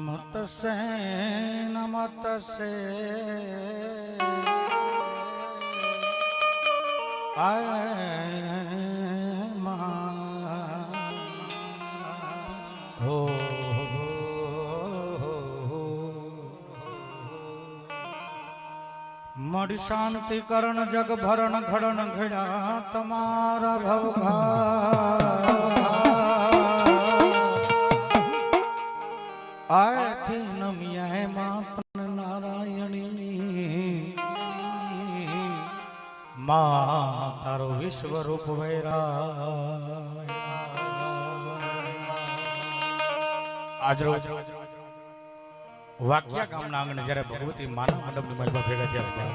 નમતસે નમતસે આય મા હો મળી શાંતિ કરણ જગ ભરણ ઘડણ ઘડ્યા તમારા ભવભા વિશ્વરૂપ વૈરા આજરોજ વાક્યા ગામના આંગણે જ્યારે ભગવતી માનવ મંડપની મહેલમાં ભેગા થયા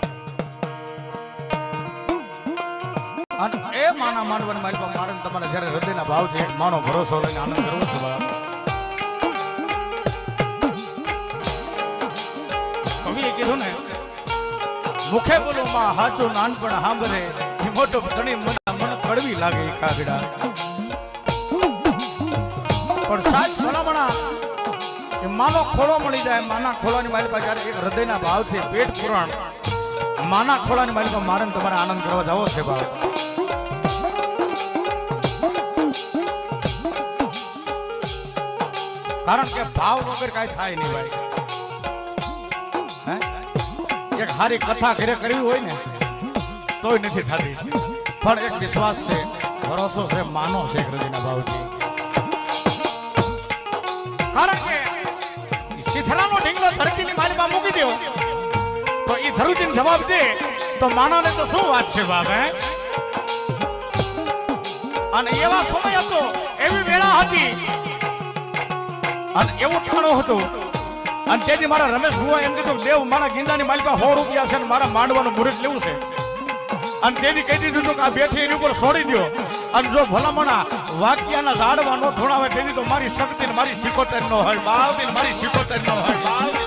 અને એ માના માંડવાની મહેલમાં મારે તમારે જ્યારે હૃદયના ભાવથી છે, માનો ભરોસો લઈને આનંદ કરવો છે કવિએ કીધું ને, મુખે બોલો, માં હાચું નાનપણ સાંભળે મોટો ધણી મન કડવી લાગે કાગડા. પણ સાચ ભલામણા, એ માનો ખોળો મળી જાય, માના ખોળાની પાસે જ્યારે એક હૃદયના ભાવથી પેટ પુરાણ, માના ખોળાની પાસે મારે તમારે આનંદ કરવા જવો છે ભાવ. કારણ કે ભાવ વગર કાંઈ થાય નહીં ભાઈ. એક સારી કથા ઘરે કરવી હોય ને તોય નથી થતી. પણ એક વિશ્વાસ છે, ભરોસો છે, માનો છે હૃદયના ભાવથી. કારણ કે શીથરાનો ઢીંગલો ધરતીની માલિમાં મૂકી દો તો એ ધરતીને જવાબ દે, તો માનવને તો શું વાત છે બાપ, હે? અને એવા સમય હતો, એવી વેળા હતી. અને એવું ઠાણું હતું. અને તેથી મારા રમેશ ભુવા એમ કીધું દેવ, મારા ગીંદાની માલિકા સો રૂપિયા છે અને મારા માંડવાનું મુહૂર્ત લેવું છે. અને તેની કહી દીધું હતું કે આ બેઠી એની ઉપર છોડી દો અને જો ભલામણા વાક્યના ઝાડવા નો થોડાવે તેની તો મારી શક્તિ મારી શિકોતર નો હોય બાવતી મારી શિકોતર નો હોય બાવતી.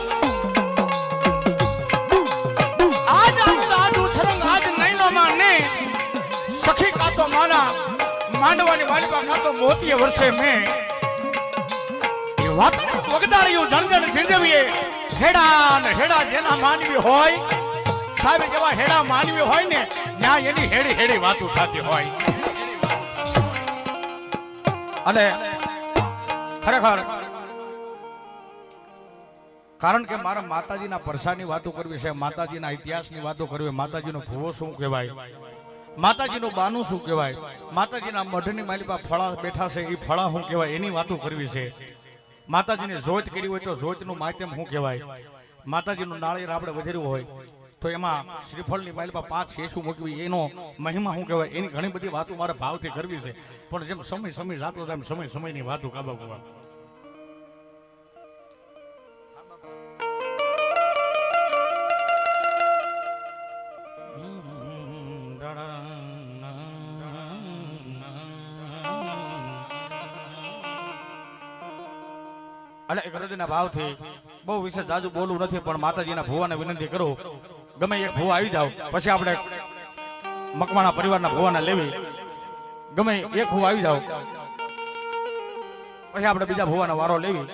આજ આજ ઉછરંગ આજ નૈનો માં ને સખી મારા માંડવાની માલિકા કાતો મોતીએ વર્ષે મેં. વાત વગદાળિયું જણજણ ઝીંઝવીએ. હેડા ને હેડા જેના માનવી હોય સાહેબ જેવા હેડા માનવી હોય ને, ત્યાં એની હેડી હેડી વાતો થતી હોય. અને ખરેખર, કારણ કે મારા માતાજીના પરસાની વાતો કરવી છે, માતાજીના ઇતિહાસની વાતો કરવી, માતાજીનો ભૂવો શું કહેવાય? માતાજીનું બાનું શું કહેવાય? માતાજીના મઢની માલિકા ફળા બેઠા છે, એ ફળા શું કહેવાય? એની વાતો કરવી છે. માતાજીને જોત કરી હોય તો જોતનું માધ્યમ શું કહેવાય? માતાજીનું નાળિયેર આપણે વધેર્યું હોય. તો એમાં શ્રીફળની માલિપા પાંચ શેસું મૂકવી, એનો મહિમા શું કહેવાય? એની ઘણી બધી વાતો મારે ભાવથી કરવી છે. પણ જેમ સમય સમય જાતો તેમ સમય સમયની વાતો કાબા કરવા એક હૃદયના ભાવથી બહુ વિશેષ જાજુ બોલવું નથી, પણ માતાજીના ભુવાને વિનંતી કરું. ગમે એક ભૂવા આવી જાવ, પછી આપણે મકવાણા પરિવારના ભુવાને લેવી. ગમે એક ભૂવા આવી જાવ, પછી આપણે બીજા ભૂવાનો વારો લેવી.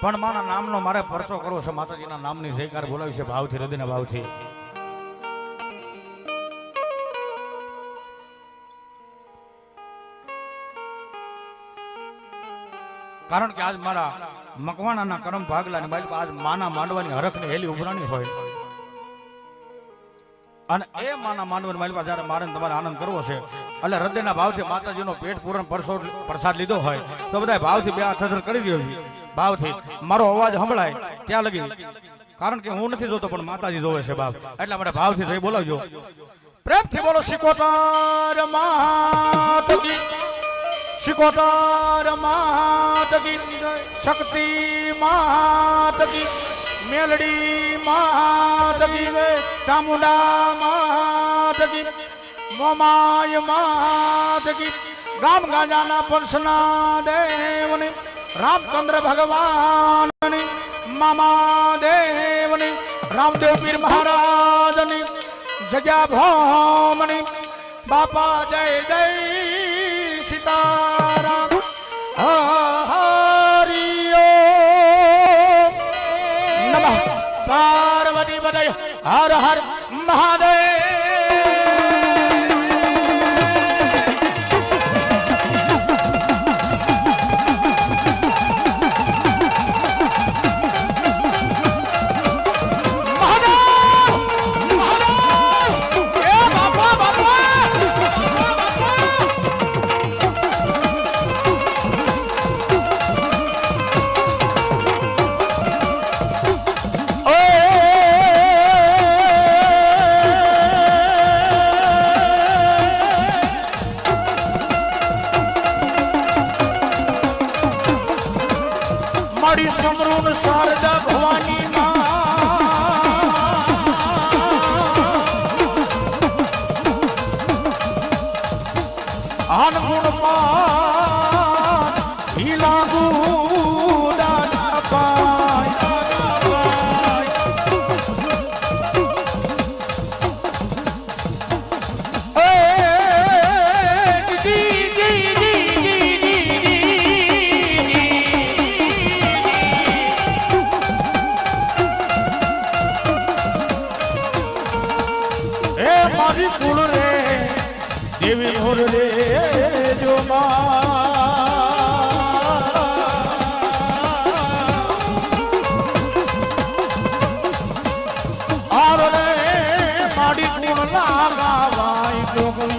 પણ મારા નામનો મારે પરચો કરવો છે, માતાજીના નામની જયકાર બોલાવી છે, ભાવથી, હૃદયના ભાવથી. કારણ કે આજ મારા મકવાણાના કરમ ભાગલા ને બાજુ આજ માના માંડવાની હરખને હેલી ઉભરાણી હોય. અને એ માના માંડવાની પાસે જ્યારે મારે તમારે આનંદ કરવો છે, એટલે હૃદયના ભાવથી માતાજીનો પેટ પૂરણ પ્રસાદ લીધો હોય, તો બધા ભાવથી બે હાથ કરી દો ભાવથી મારો અવાજ સંભળાય, ત્યાં લગી. કારણ કે હું નથી જોતો, પણ માતાજી જોવે છે બાપ. એટલા માટે ભાવથી થઈ બોલાવજો. પ્રેમથી બોલો શિકોતર માત કી શિકોતર માત કી શક્તિ માત કી મેલડી માત કી ચામુંડા માત કી મોમાય માત કી. ગામ ગાજાના પરસના દેવની રામચંદ્ર ભગવાનની મામા દેવની રામદેવ પીર મહારાજની જગ્યા ભોમની બાપા જય જય સીતારામ બધા હર હર મહાદેવ લાગાવાય જોગણ્યું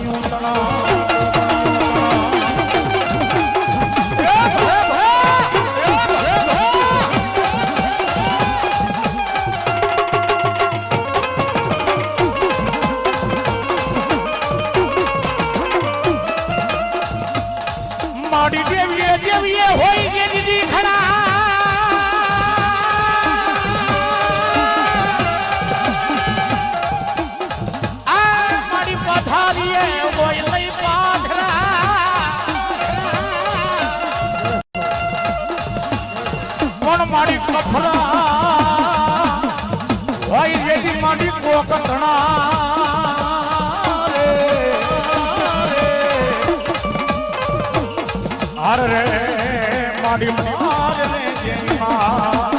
હર રે મારી માર રે જય માં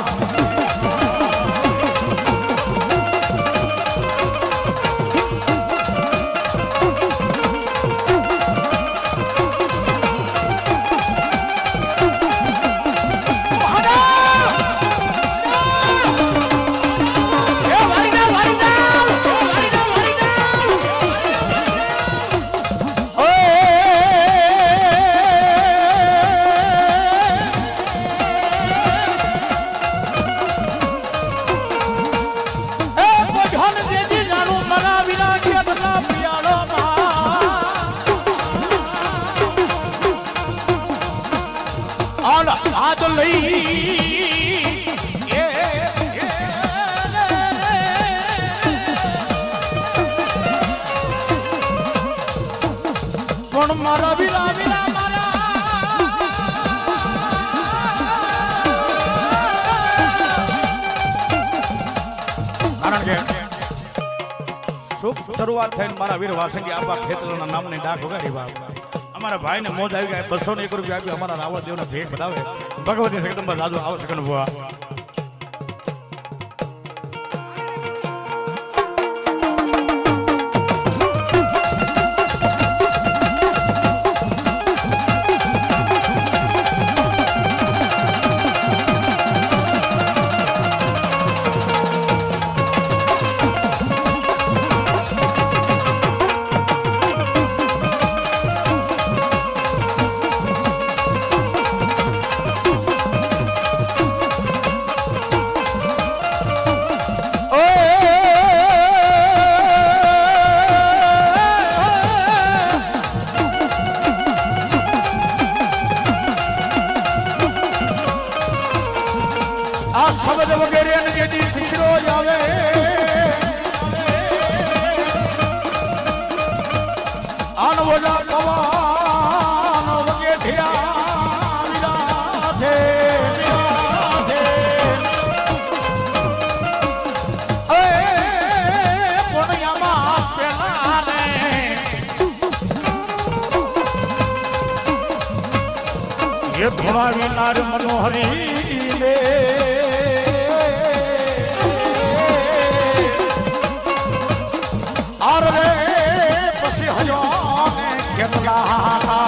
પણ મારા વિલા શુભ શરૂઆત થઈને મારા વીર વાસંગી આપવા ખેતરના નામની ડાક વગાડી બાપ અમારા ભાઈને મોજ આવી ગયા બસો ને એક રૂપિયા આપ્યું. અમારા રાવણ દેવના ભેટ બતાવે. ભગવતી જગદંબર રાજુ આવશે અનુભવા આ ભાવેનાર મનોહરી રે. આર રે પછી હયો કેમ ગાહા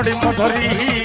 મળી મધરી